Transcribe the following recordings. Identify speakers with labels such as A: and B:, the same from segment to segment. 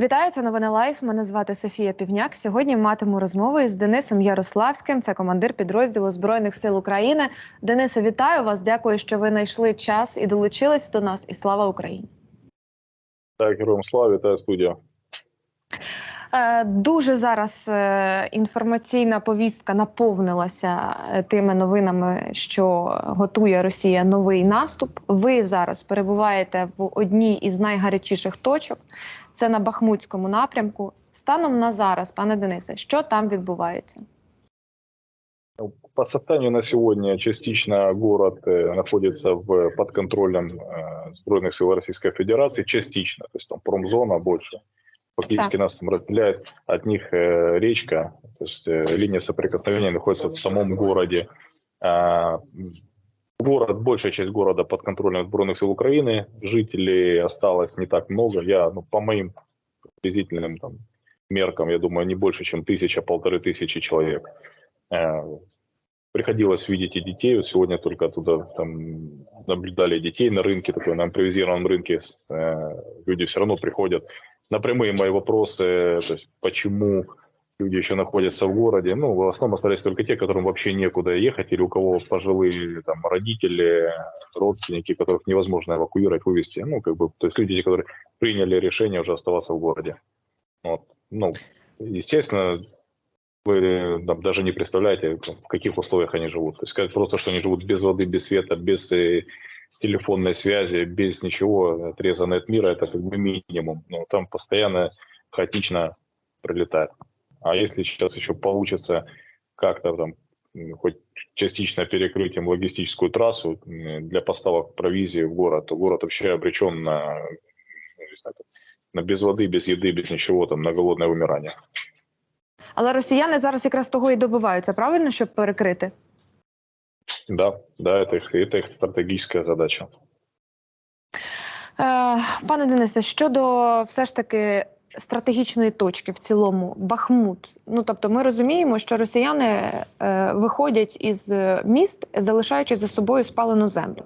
A: Вітаю, це новини Лайф. Мене звати Софія Півняк. Сьогодні матиму розмову із Денисом Ярославським. Це командир підрозділу збройних сил України. Денисе, вітаю вас. Дякую, що ви знайшли час і долучились до нас. І слава Україні!
B: Так, героям слава, вітаю студія.
A: Е, Дуже зараз е, інформаційна повістка наповнилася е, тими новинами, що готує Росія новий наступ. Ви зараз перебуваєте в одній із найгарячіших точок. Це на Бахмутському напрямку. Станом на зараз, пане Денисе, що там відбувається?
B: По состоянию на сегодня частично город э, находится в, под контролем э, Збройных сил Российской Федерации, частично, то есть там промзона больше. Фактически нас там разделяет от них э, речка, то есть э, линия соприкосновения находится в самом городе. А, город, большая часть города под контролем Збройных сил Украины, жителей осталось не так много. Я, ну, по моим приблизительным там, меркам, я думаю, не больше, чем тысяча, полторы тысячи человек. Э, Приходилось видеть и детей. Вот сегодня только оттуда там наблюдали детей на рынке, такой на импровизированном рынке. Э, Люди все равно приходят на прямые мои вопросы, то есть почему люди еще находятся в городе. Ну, в основном остались только те, которым вообще некуда ехать, или у кого пожилые там родители, родственники, которых невозможно эвакуировать, вывести. Ну, как бы, то есть люди, которые приняли решение уже оставаться в городе. Вот. Ну, естественно, вы там, даже не представляете, в каких условиях они живут. То есть сказать просто, что они живут без воды, без света, без э, телефонной связи, без ничего, отрезаны от мира, это как бы минимум. Но там постоянно хаотично прилетает. А если сейчас еще получится как-то там м, хоть частично перекрыть им логистическую трассу м, для поставок провизии в город, то город вообще обречен на, ну, не знаю, там, на без воды, без еды, без ничего, там, на голодное вымирание.
A: Але росіяни зараз якраз того і добиваються, правильно, щоб перекрити?
B: Да, да, это их, это их стратегическая задача.
A: Е, пане Денисе, щодо все ж таки стратегічної точки в цілому, Бахмут. Ну тобто, ми розуміємо, що росіяни е, виходять із міст, залишаючи за собою спалену землю.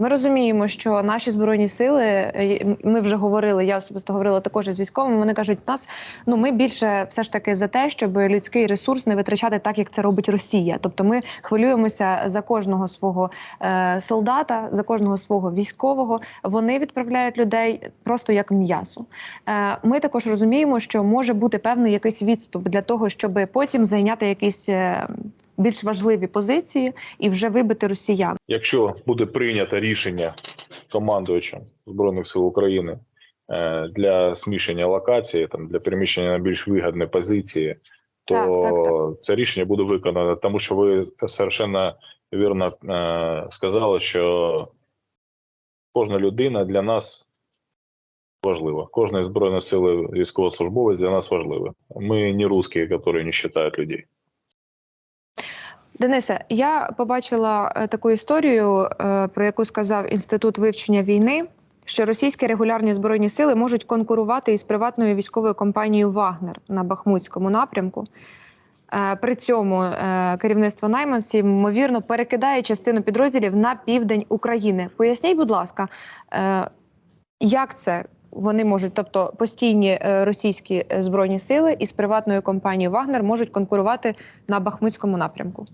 A: Ми розуміємо, що наші збройні сили, е, ми вже говорили, я особисто говорила також із військовими. Вони кажуть, нас ну ми більше все ж таки за те, щоб людський ресурс не витрачати так, як це робить Росія. Тобто, ми хвилюємося за кожного свого е, солдата, за кожного свого військового. Вони відправляють людей просто як м'ясо. Е, Ми також розуміємо, що може бути певний якийсь відступ для того, щоб потім зайняти якісь е, більш важливі позиції і вже вибити росіян.
B: Якщо буде прийнято рішення командувачем Збройних сил України е, для зміщення локації, там для переміщення на більш вигідні позиції, то
A: Так, так,
B: це рішення буде виконано, тому що ви совершенно вірно е, сказали, що кожна людина для нас важлива. Кожна збройна сила військовослужбовець для нас важлива. Ми не русські, які не вважають людей.
A: Денисе, я побачила е, таку історію, е, про яку сказав інститут вивчення війни. Що російські регулярні збройні сили можуть конкурувати із приватною військовою компанією Вагнер на Бахмутському напрямку. Е, При цьому керівництво найманців ймовірно перекидає частину підрозділів на південь України. Поясніть, будь ласка, як це вони можуть, тобто постійні російські збройні сили із приватною компанією Вагнер можуть конкурувати на Бахмутському напрямку?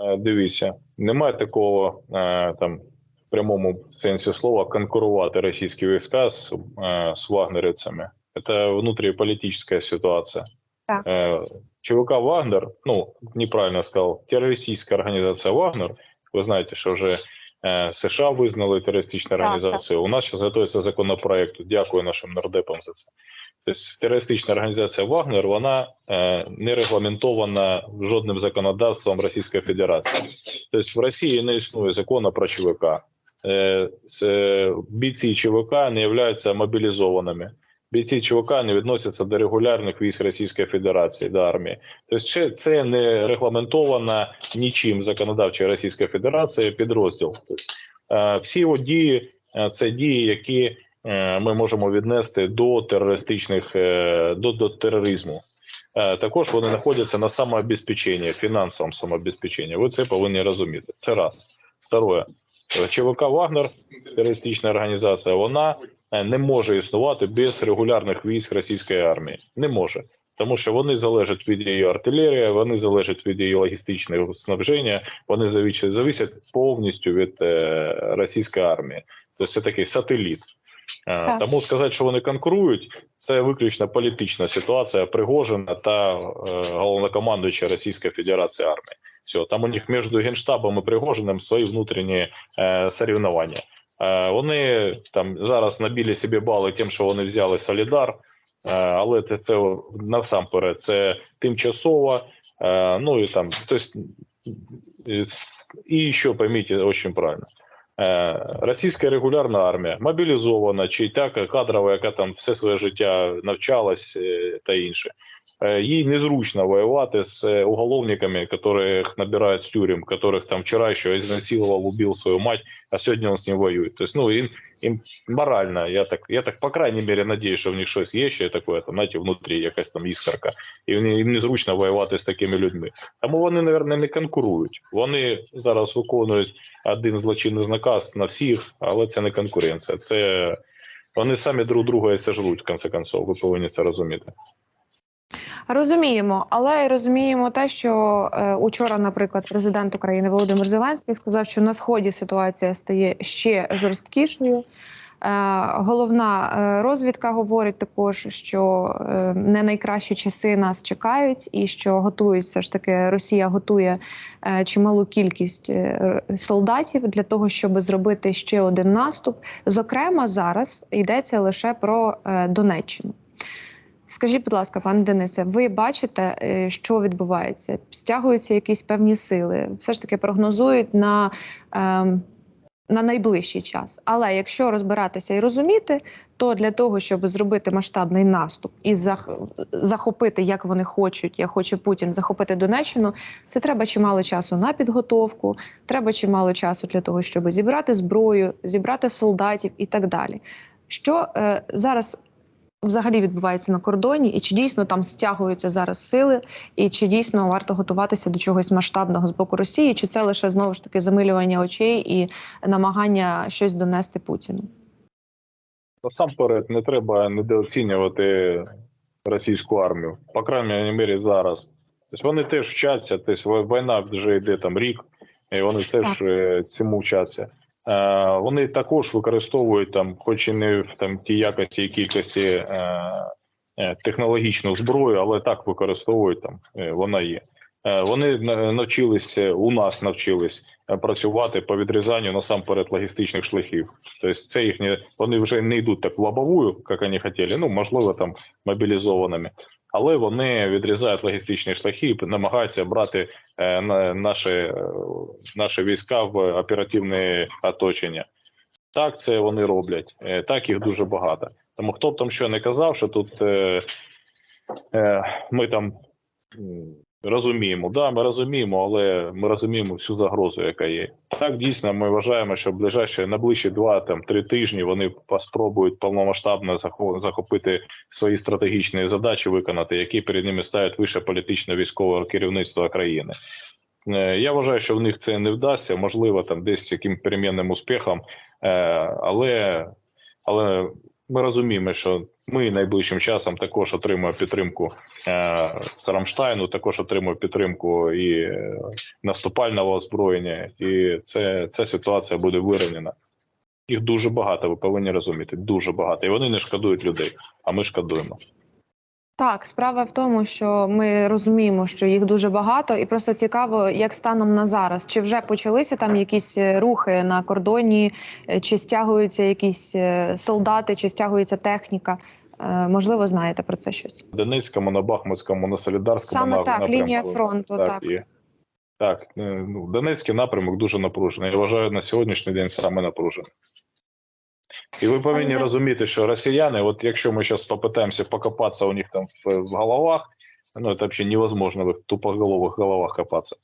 B: Е, Дивіться, немає такого е, там в прямому сенсі слова конкурувати російські війська з, е, з вагнерівцями. Це внутріполітична ситуація.
A: Так.
B: ЧВК Вагнер, ну неправильно сказав, терористична організація Вагнер. Ви знаєте, що вже США визнали терористичну
A: Так,
B: організацію. У нас зараз готується законопроект. Дякую нашим нардепам за це. Тобто терористична організація Вагнер вона е, не регламентована жодним законодавством Російської Федерації. Тобто в Росії не існує закону про ЧВК. Е, е, бійці ЧВК не являються мобілізованими. Бійці ЧВК не відносяться до регулярних військ Російської Федерації, до армії. Тобто це, не регламентовано нічим законодавчою Російської Федерації підрозділ. Тобто, е, всі дії е, це дії, які е, ми можемо віднести до терористичних до, до тероризму. Також вони знаходяться на самообезпеченні, фінансовому самообезпеченні. Ви це повинні розуміти. Це раз. Второе. ЧВК Вагнер, терористична організація, вона не може існувати без регулярних військ російської армії. Не може. Тому що вони залежать від її артилерії, вони залежать від її логістичного снабження, вони завісять, зависять повністю від е, російської армії. Тобто це такий сателіт. Е,
A: Так.
B: Тому сказати, що вони конкурують, це виключно політична ситуація Пригожина та е, головнокомандуюча Російської Федерації армії. Все, там у них між Генштабом і Пригожиним свої внутрішні е, соревнування. Е, вони там зараз набили собі бали тим, що вони взяли Солідар, е, але це, насамперед це тимчасово. Е, ну і там, тобто, і ще пойміть дуже правильно. Е, Російська регулярна армія мобілізована, чи та кадрова, яка там все своє життя навчалась е, та інше. Е, Їй незручно воювати з е, уголовниками, яких набирають з тюрем, которых там вчора ще изнасиловал, убил свою мать, а сьогодні він з ним воює. Тобто, ну, їм, їм морально, я так, я так, по крайней мере, надіюсь, що в них щось є ще таке, там, знаєте, внутрі якась там іскорка, і їм, їм незручно воювати з такими людьми. Тому вони, мабуть, не конкурують. Вони зараз виконують один злочинний наказ на всіх, але це не конкуренція. Це вони самі друг друга і сожруть, в конце концов. Ви повинні це розуміти.
A: Розуміємо, але розуміємо те, що е, учора, наприклад, президент України Володимир Зеленський сказав, що на сході ситуація стає ще жорсткішою. Е, головна е, розвідка говорить також, що е, не найкращі часи нас чекають, і що готують ж таки Росія готує чималу кількість солдатів для того, щоб зробити ще один наступ. Зокрема, зараз йдеться лише про Донеччину. Скажіть, будь ласка, пане Денисе, ви бачите, е, що відбувається? Стягуються якісь певні сили, все ж таки прогнозують на, ем, на найближчий час. Але якщо розбиратися і розуміти, то для того, щоб зробити масштабний наступ і зах- захопити, як вони хочуть, як хоче Путін, захопити Донеччину, це треба чимало часу на підготовку, треба чимало часу для того, щоб зібрати зброю, зібрати солдатів і так далі. Що е, зараз взагалі відбувається на кордоні, і чи дійсно там стягуються зараз сили, і чи дійсно варто готуватися до чогось масштабного з боку Росії, чи це лише знову ж таки замилювання очей і намагання щось донести Путіну?
B: Насамперед, не треба недооцінювати російську армію, по крайній мірі зараз. Тобто вони теж вчаться, тобто війна вже йде там рік, і вони теж е, цьому вчаться. Е, Вони також використовують там, хоч і не в там тій якості і кількості е, е, технологічну зброю, але так використовують там. Вона є. Вони навчилися у нас навчились працювати по відрізанню насамперед логістичних шляхів. Тобто це їхні вони вже не йдуть так в лобовую, як вони хотіли. Ну можливо, там мобілізованими, але вони відрізають логістичні шляхи і намагаються брати е, наші, е, наші війська в оперативне оточення. Так, це вони роблять. Е, Так їх дуже багато. Тому хто б там що не казав, що тут ми там розуміємо, да, ми розуміємо, але ми розуміємо всю загрозу, яка є. Так, дійсно, ми вважаємо, що ближайші найближчі два там три тижні вони спробують повномасштабно захо- захопити свої стратегічні задачі, виконати, які перед ними ставить вище політично військове керівництво країни. Е, Я вважаю, що в них це не вдасться, можливо, там десь яким перемінним успіхом, е, але, але ми розуміємо, що ми найближчим часом також отримуємо підтримку е, з Рамштайну, також отримуємо підтримку і е, наступального озброєння, і це ця ситуація буде вирівняна. Їх дуже багато, ви повинні розуміти. Дуже багато. І вони не шкодують людей, а ми шкодуємо.
A: Так, справа в тому, що ми розуміємо, що їх дуже багато, і просто цікаво, як станом на зараз, чи вже почалися там якісь е, рухи на кордоні, е, чи стягуються якісь е, солдати, чи стягується техніка. Можливо, знаєте про це щось.
B: Донецькому, на Бахмутському, на Солідарському
A: Саме
B: на-
A: так,
B: напрямку.
A: лінія фронту. Так,
B: і, так ну, Донецький напрямок дуже напружений. Я вважаю на сьогоднішній день саме напружений. І ви повинні розуміти, що росіяни, от якщо ми зараз попитаємося покопатися у них там в, головах, ну це взагалі невозможно в тупоголових головах копатися,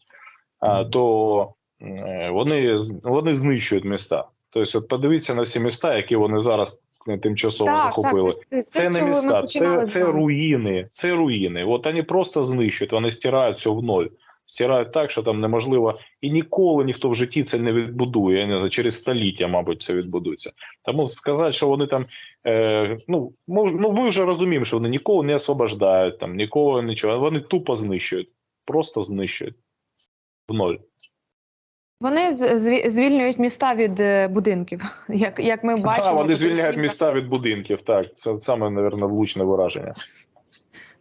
B: а, то е, вони, вони знищують міста. Тобто, от подивіться на всі міста, які вони зараз е, тимчасово
A: так,
B: захопили.
A: так це, це,
B: Це, не міста, це, це руїни. Це руїни. От вони просто знищують, вони стирають все в ноль. Стирають так, що там неможливо, і ніколи ніхто в житті це не відбудує. Я не знаю, через століття, мабуть, це відбудується. Тому сказати, що вони там, е, ну, мож, ну ми вже розуміємо, що вони нікого не освобождають, там нікого нічого. Вони тупо знищують, просто знищують в ноль.
A: Вони звільнюють міста від е, будинків, як, як ми бачимо.
B: А, вони звільняють міста від будинків. Так, це саме, мабуть, влучне вираження.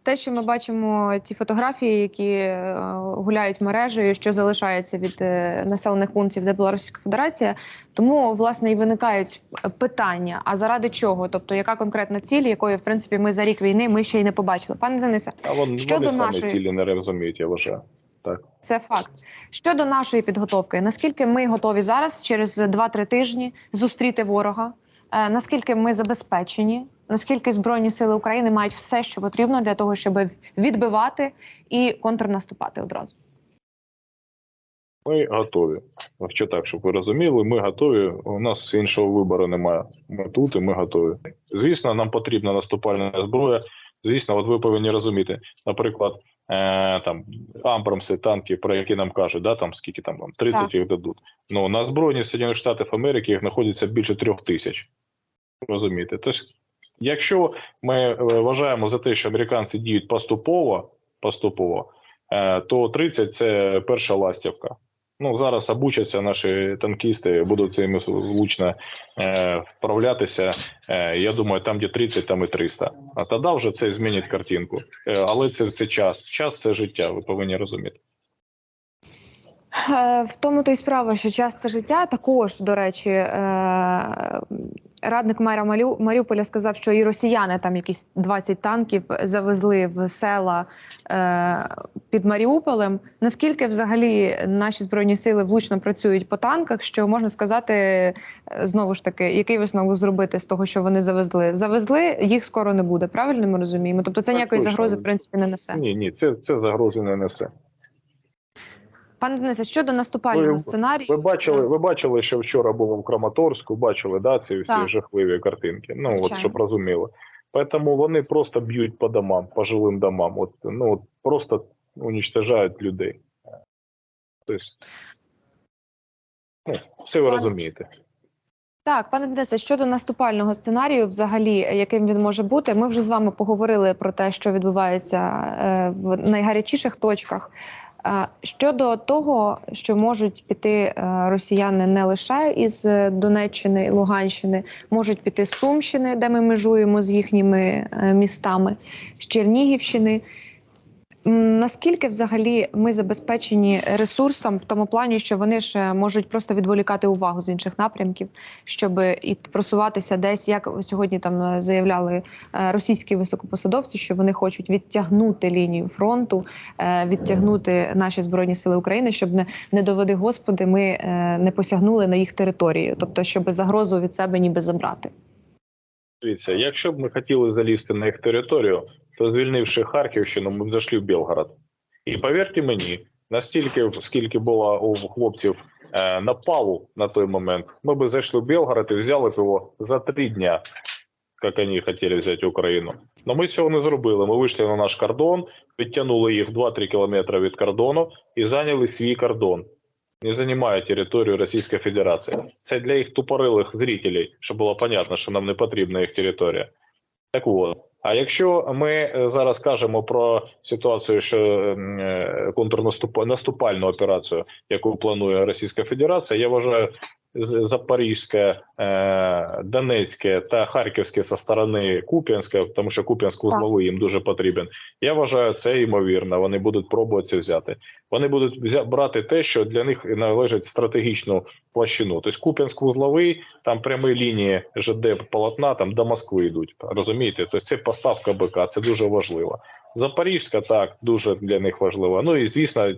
A: Те, що ми бачимо, ці фотографії, які е, гуляють мережею, що залишається від е, населених пунктів, де була Російська Федерація. Тому власне і виникають питання: а заради чого? Тобто, яка конкретна ціль, якої в принципі ми за рік війни ми ще й не побачили. Пане Денисе,
B: А вон,
A: Щодо
B: вони
A: нашої-
B: цілі не розуміють, я вважаю.
A: це факт. Щодо нашої підготовки, наскільки ми готові зараз через 2-3 тижні зустріти ворога? Е, Наскільки ми забезпечені? Наскільки збройні сили України мають все, що потрібно для того, щоб відбивати і контрнаступати одразу?
B: Ми готові. Якщо так, щоб ви розуміли, ми готові. У нас іншого вибору немає. Ми тут і ми готові. Звісно, нам потрібна наступальна зброя. Звісно, от ви повинні розуміти, наприклад, е, там Амбрамси, танки, про які нам кажуть, да, там скільки там вам 30
A: Так.
B: їх дадуть. Ну на збройні Сполучених Штатів Америки їх знаходиться більше трьох тисяч. Розумієте? Тобто, якщо ми е, вважаємо за те, що американці діють поступово, поступово, е, то 30 – це перша ластівка. Ну зараз обучаться наші танкісти, будуть цим влучно е, вправлятися. Е, я думаю, там, де 30, там і 300. А тоді вже це змінить картинку. Е, але це, це час. Час це життя. Ви повинні розуміти.
A: Е, В тому то й справа, що час це життя. Також, до речі, радник мера Маріуполя сказав, що і росіяни там якісь 20 танків завезли в села е, під Маріуполем. Наскільки взагалі наші збройні сили влучно працюють по танках? Що можна сказати, е, знову ж таки, який висновок зробити з того, що вони завезли? Завезли, їх скоро не буде. Правильно ми розуміємо? Тобто це
B: Так,
A: ніякої
B: точно.
A: загрози в принципі не несе.
B: Ні, ні, це, це загрози не несе.
A: Пане Денисе, щодо наступального
B: Ви-
A: сценарію,
B: Ви бачили, ви бачили, що вчора було в Краматорську, бачили, да, ці всі
A: Так.
B: жахливі картинки. Ну,
A: Звичайно.
B: от щоб розуміли. Тому вони просто б'ють по домам, по жилим домам. От, ну, от просто уничтожають людей. Тобто, ну, все ви
A: Пане-
B: розумієте.
A: Так, пане Денисе, щодо наступального сценарію, взагалі, яким він може бути, ми вже з вами поговорили про те, що відбувається е, в найгарячіших точках. Щодо того, що можуть піти е, росіяни не лише із е, Донеччини і Луганщини, можуть піти з Сумщини, де ми межуємо з їхніми е, містами, з Чернігівщини. Наскільки взагалі ми забезпечені ресурсом в тому плані, що вони ж можуть просто відволікати увагу з інших напрямків, щоб і просуватися десь, як сьогодні там е, заявляли е, російські високопосадовці, що вони хочуть відтягнути лінію фронту, е, відтягнути наші збройні сили України, щоб не, не доведи Господи, ми не посягнули на їх територію, тобто щоб загрозу від себе ніби забрати.
B: Дивіться, якщо б ми хотіли залізти на їх територію, то звільнивши Харківщину, ми б зайшли в Білгород. І повірте мені, настільки, скільки було у хлопців е, напалу на той момент, ми б зайшли в Білгород і взяли б його за три дня, як вони хотіли взяти Україну. Но ми цього не зробили. Ми вийшли на наш кордон, відтягнули їх 2-3 кілометри від кордону і зайняли свій кордон. Не займає територію Російської Федерації. Це для їх тупорилих зрителей, щоб було понятно, що нам не потрібна їх територія. Так от. А якщо ми е, зараз кажемо про ситуацію, що ем, е, контрнаступальну операцію, яку планує Російська Федерація, я вважаю Запорізьке, е, Донецьке та Харківське со сторони Куп'янська, тому що Куп'янськ вузловий їм дуже потрібен. Я вважаю, це ймовірно. Вони будуть пробувати це взяти. Вони будуть взя- брати те, що для них належить стратегічну площину. Тобто Куп'янськ вузловий, там прямі лінії ЖД полотна там до Москви йдуть. Розумієте? Тобто це поставка БК, це дуже важливо. Запорізька так дуже для них важливо. Ну і звісно.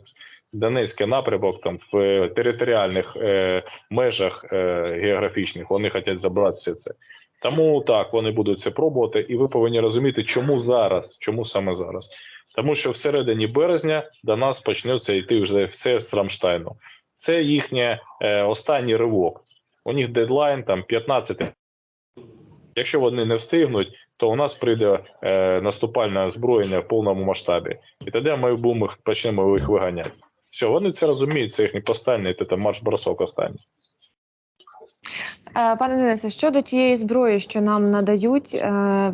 B: Донецький напрямок там в е, територіальних е, межах е, географічних вони хочуть забрати все це. Тому так вони будуть це пробувати, і ви повинні розуміти, чому зараз, чому саме зараз. Тому що всередині березня до нас почнеться йти вже все з Рамштайну. Це їхній е, останній ривок. У них дедлайн там 15. Якщо вони не встигнуть, то у нас прийде е, наступальне озброєння в повному масштабі. І тоді ми будемо почнемо їх виганяти. Все, вони це розуміють, це їхній це марш-бросок останній.
A: Е, Пане Денисе, щодо тієї зброї, що нам надають, е,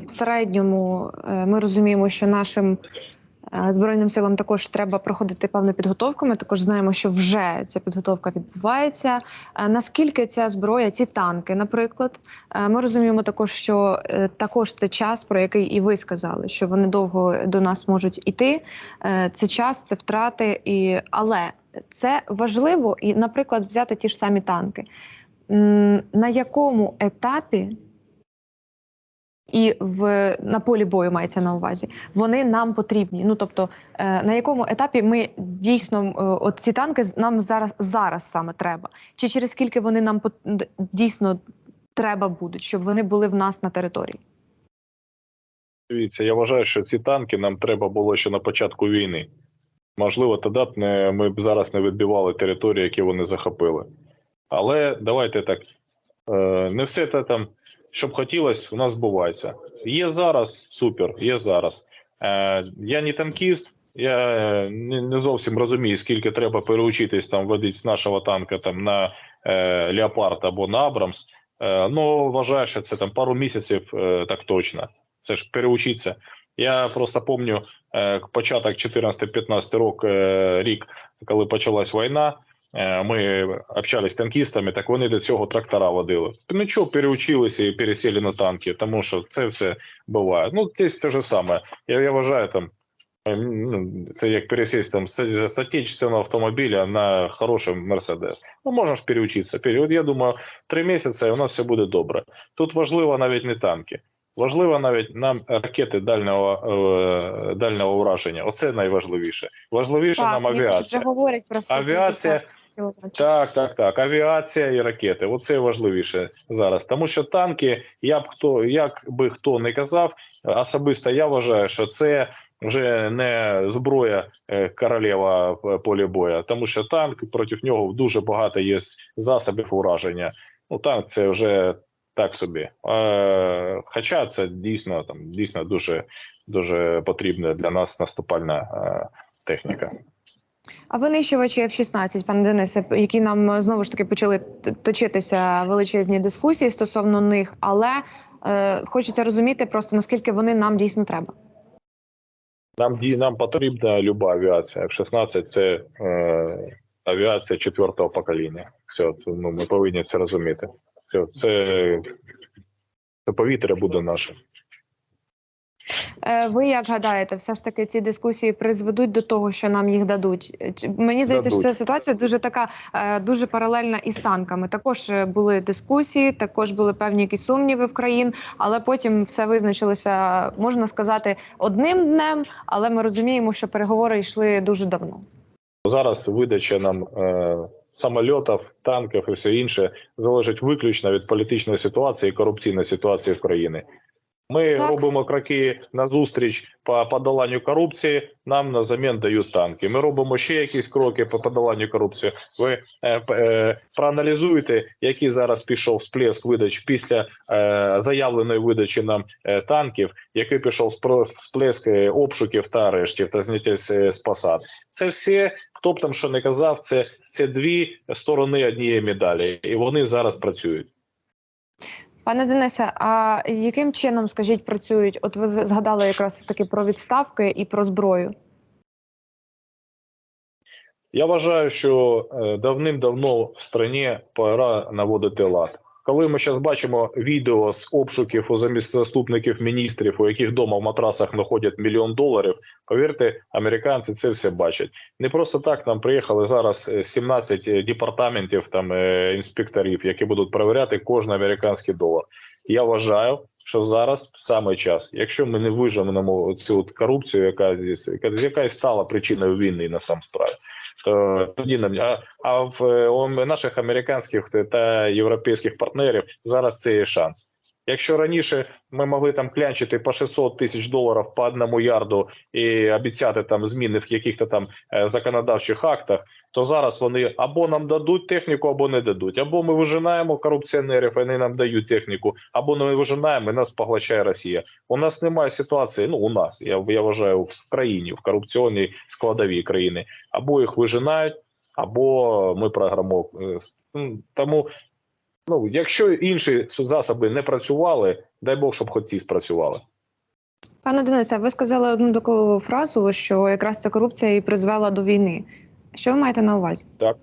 A: в середньому е, ми розуміємо, що нашим збройним силам також треба проходити певну підготовку. Ми також знаємо, що вже ця підготовка відбувається. Е, Наскільки ця зброя, ці танки, наприклад, е, ми розуміємо також, що е, також це час, про який і ви сказали, що вони довго до нас можуть іти. Е, Це час, це втрати, і але це важливо і, наприклад, взяти ті ж самі танки. На якому етапі і в на полі бою мається на увазі, вони нам потрібні. Ну тобто, е, на якому етапі ми дійсно е, от ці танки нам зараз зараз саме треба, чи через скільки вони нам д- дійсно треба будуть, щоб вони були в нас на території?
B: Дивіться, я вважаю, що ці танки нам треба було ще на початку війни. Можливо, тоді б не, ми б зараз не відбивали території, які вони захопили. Але давайте так. Е, не все те там, що б хотілося, у нас збувається. Є зараз супер, є зараз. Е, я не танкіст, я е, не, зовсім розумію, скільки треба переучитись там водити з нашого танка там на е, Леопард або на Абрамс. Е, ну, вважаю, що це там пару місяців е, так точно. Це ж переучитися. Я просто пам'ятаю е, початок 14-15 рок, е, рік, коли почалась війна. Е, Ми общались з танкістами, так вони до цього трактора водили. Нічого, переучилися і пересіли на танки, тому що це все буває. Ну, десь те ж саме. Я, я вважаю там. е, ну, Це як пересесть там з, отечественного автомобіля на хороший Мерседес. Ну, можна ж переучитися. Пере- от Я думаю, три місяці і у нас все буде добре. Тут важливо навіть не танки. Важливо навіть нам ракети дальнього е, дальнього враження. Оце найважливіше. Важливіше нам авіація.
A: вже говорять про
B: Авіація. Так, так, так. Авіація і ракети. Оце важливіше зараз. Тому що танки, я б хто, як би хто не казав, особисто я вважаю, що це вже не зброя е, королева в полі боя, тому що танк проти нього дуже багато є засобів ураження. Ну, танк це вже так собі. Е, хоча це дійсно там дійсно дуже дуже потрібна для нас наступальна е, техніка.
A: А винищувачі F-16, пане Денисе, які нам е, знову ж таки почали точитися величезні дискусії стосовно них, але е, хочеться розуміти просто наскільки вони нам дійсно треба.
B: Нам нам потрібна люба авіація. F-16 це е, авіація четвертого покоління. Все, ну, ми повинні це розуміти. Все, це, це повітря буде наше.
A: Е, ви як гадаєте, все ж таки ці дискусії призведуть до того, що нам їх дадуть? Чи- Мені здається, що ця ситуація дуже така е, дуже паралельна із танками. Також е, були дискусії, також були певні якісь сумніви в країн, але потім все визначилося, можна сказати, одним днем. Але ми розуміємо, що переговори йшли дуже давно.
B: Зараз видача нам е, самольотів, танків і все інше залежить виключно від політичної ситуації і корупційної ситуації в країні. Ми
A: Так.
B: робимо кроки назустріч по подоланню корупції. Нам на замін дають танки. Ми робимо ще якісь кроки по подоланню корупції. Ви е, е, проаналізуєте, який зараз пішов сплеск видач після е, заявленої видачі нам е, танків, який пішов сплеск е, обшуків та арештів та зняття з, е, з посад. Це все, хто б там що не казав, це, це дві сторони однієї медалі, і вони зараз працюють.
A: Пане Денисе, а яким чином, скажіть, працюють? От ви згадали якраз таки про відставки і про зброю.
B: Я вважаю, що е, давним-давно в страні пора наводити лад. Коли ми зараз бачимо відео з обшуків у замість заступників міністрів, у яких вдома в матрасах знаходять мільйон доларів, повірте, американці це все бачать. Не просто так нам приїхали зараз е, 17 департаментів там е, інспекторів, які будуть перевіряти кожен американський долар. Я вважаю, що зараз саме час, якщо ми не виженемо цю от корупцію, яка яка, і стала причиною війни на сам справі. То тоді нам а, а в е, наших американських та європейських партнерів зараз це є шанс. Якщо раніше ми могли там клянчити по 600 тисяч доларів по одному ярду і обіцяти там зміни в яких-то там е, законодавчих актах, то зараз вони або нам дадуть техніку, або не дадуть. Або ми вижинаємо корупціонерів, вони нам дають техніку, або не вижинаємо, і нас поглощає Росія. У нас немає ситуації. Ну у нас я, я вважаю в країні, в корупційній складовій країни, або їх вижинають, або ми програмо. Е, Тому, ну якщо інші засоби не працювали, дай Бог, щоб хоч ці спрацювали.
A: Пане Денисе, ви сказали одну таку фразу, що якраз ця корупція і призвела до війни. Що ви маєте на увазі?
B: Так,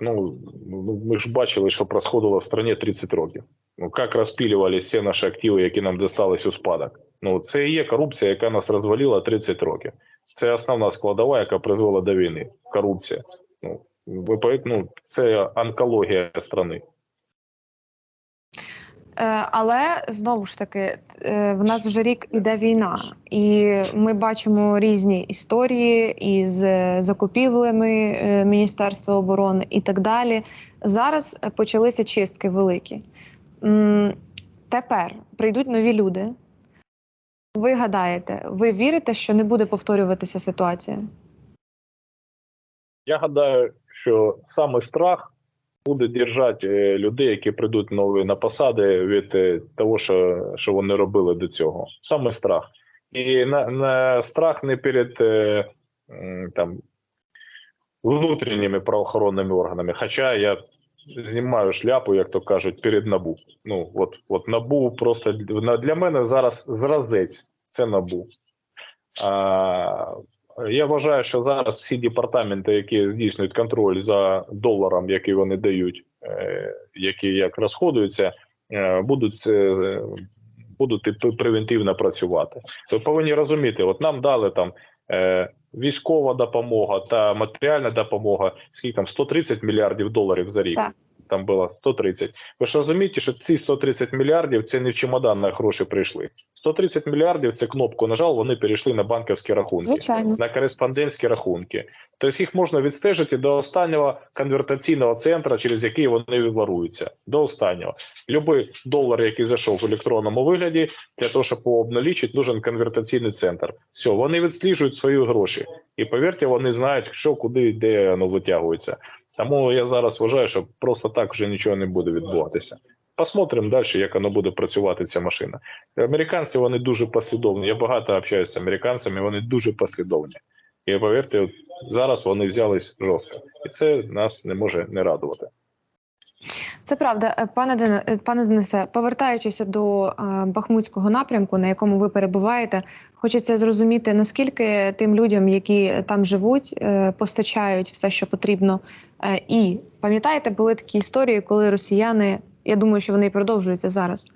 B: ну, ну ми ж бачили, що происходило в стране 30 років. Ну як розпілювали всі наші активи, які нам достались у спадок. Ну це і є корупція, яка нас розвалила 30 років. Це основна складова, яка призвела до війни. Корупція. Ну ви ну, це онкологія країни.
A: Е, Але знову ж таки, е, в нас вже рік іде війна, і ми бачимо різні історії із закупівлями е, Міністерства оборони і так далі. Зараз почалися чистки великі. Тепер прийдуть нові люди. Ви гадаєте, ви вірите, що не буде повторюватися ситуація?
B: Я гадаю, що саме страх буде держати е, людей, які прийдуть нові на посади від е, того, що, що вони робили до цього. Саме страх. І на, на страх не перед е, там внутрішніми правоохоронними органами. Хоча я знімаю шляпу, як то кажуть, перед набу. Ну от, от набу просто для мене зараз зразець. Це набу. А, я вважаю, що зараз всі департаменти, які здійснюють контроль за доларом, який вони дають, е, які як розходуються, е, будуть е, будуть превентивно працювати. Ви повинні розуміти, от нам дали там військова допомога та матеріальна допомога, скільки там 130 мільярдів доларів за рік.
A: Так.
B: Там було 130. Ви ж розумієте, що ці 130 мільярдів це не в чемодан на гроші прийшли. 130 мільярдів це кнопку нажав, вони перейшли на банківські рахунки
A: Звичайно.
B: на кореспондентські рахунки. Тобто їх можна відстежити до останнього конвертаційного центру, через який вони виваруються. До останнього. Любий долар, який зайшов в електронному вигляді, для того, щоб його обналічити, нужен конвертаційний центр. Все, вони відсліджують свої гроші. І повірте, вони знають, що куди де воно витягується. Тому я зараз вважаю, що просто так вже нічого не буде відбуватися. Посмотримо далі, як воно буде працювати ця машина. Американці вони дуже послідовні. Я багато общаюся з американцями, вони дуже послідовні. І повірте, зараз вони взялись жорстко, і це нас не може не радувати.
A: Це правда, Е, пане Дени- е, пане Денисе, повертаючися до е, Бахмутського напрямку, на якому ви перебуваєте, хочеться зрозуміти, наскільки тим людям, які там живуть, постачають все, що потрібно. І пам'ятаєте, були такі історії, коли росіяни, я думаю, що вони продовжуються зараз.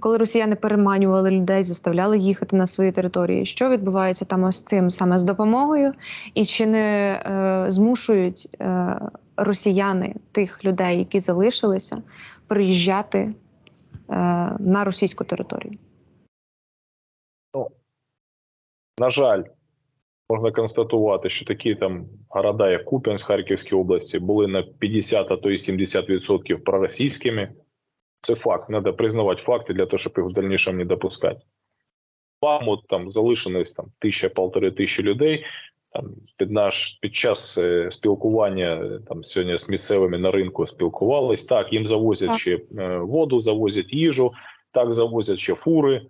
A: Коли росіяни переманювали людей, заставляли їхати на свої території, що відбувається там ось цим саме з допомогою, і чи не е, змушують е, росіяни тих людей, які залишилися, приїжджати е, на російську територію?
B: На жаль, можна констатувати, що такі там города, як Куп'янськ Харківській області, були на 50, а то і 70% проросійськими. Це факт. Треба признавати факти для того, щоб їх в дальнішому не допускати. Бахмут там залишилось там тисяча-полтори тисячі людей. Там під наш під час е, спілкування е, там сьогодні з місцевими на ринку спілкувались. Так, їм завозять
A: Так.
B: ще е, воду, завозять їжу, так завозять ще фури.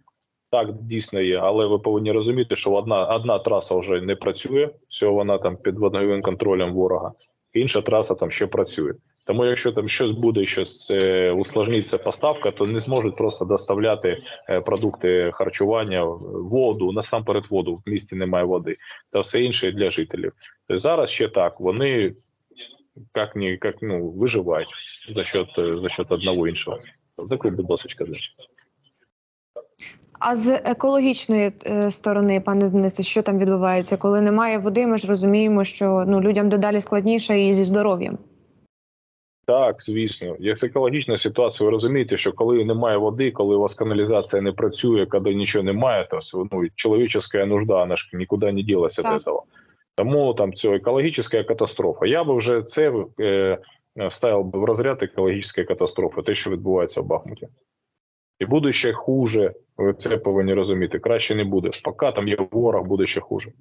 B: Так, дійсно є, але ви повинні розуміти, що одна одна траса вже не працює, все вона там під вогневим контролем ворога, інша траса там ще працює. Тому, якщо там щось буде, щось е, усложниться поставка, то не зможуть просто доставляти е, продукти харчування, воду, насамперед воду в місті немає води та все інше для жителів. Зараз ще так, вони як ні, як ну виживають за счет е, за счет одного іншого. Закрий, будь ласка,
A: А з екологічної е, сторони, пане Денисе, що там відбувається? Коли немає води, ми ж розуміємо, що ну людям дедалі складніше і зі здоров'ям.
B: Так, звісно, як екологічна ситуація, ви розумієте, що коли немає води, коли у вас каналізація не працює, коли нічого немає, то ну, чоловіческая нужда, вона ж нікуди не ділася від цього. Тому там це екологічна катастрофа. Я би вже це е, ставив би в розряд екологічної катастрофи, те, що відбувається в Бахмуті. І буде ще хуже. Ви це повинні розуміти. Краще не буде. Поки там є ворог, буде ще хуже.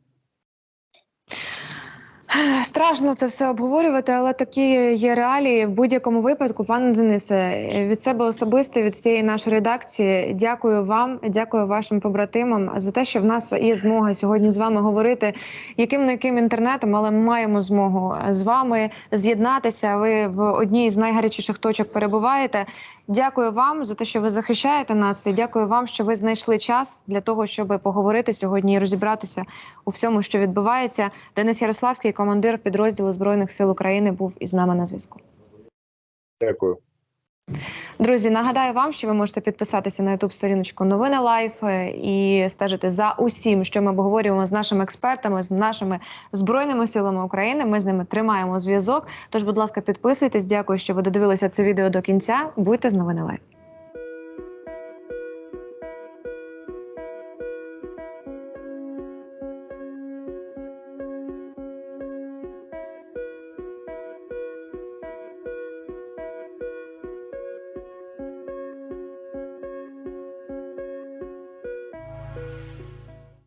A: Страшно це все обговорювати, але такі є реалії в будь-якому випадку. Пане Денисе, від себе особисто, від всієї нашої редакції, дякую вам, дякую вашим побратимам за те, що в нас є змога сьогодні з вами говорити яким не яким інтернетом, але ми маємо змогу з вами з'єднатися. Ви в одній з найгарячіших точок перебуваєте. Дякую вам за те, що ви захищаєте нас. І дякую вам, що ви знайшли час для того, щоб поговорити сьогодні і розібратися у всьому, що відбувається. Денис Ярославський, командир підрозділу збройних сил України, був із нами на зв'язку.
B: Дякую.
A: Друзі, нагадаю вам, що ви можете підписатися на youtube сторіночку Новини Лайф е, і стежити за усім, що ми обговорюємо з нашими експертами, з нашими збройними силами України. Ми з ними тримаємо зв'язок. Тож, будь ласка, підписуйтесь. Дякую, що ви додивилися це відео до кінця. Будьте з новини Лайф.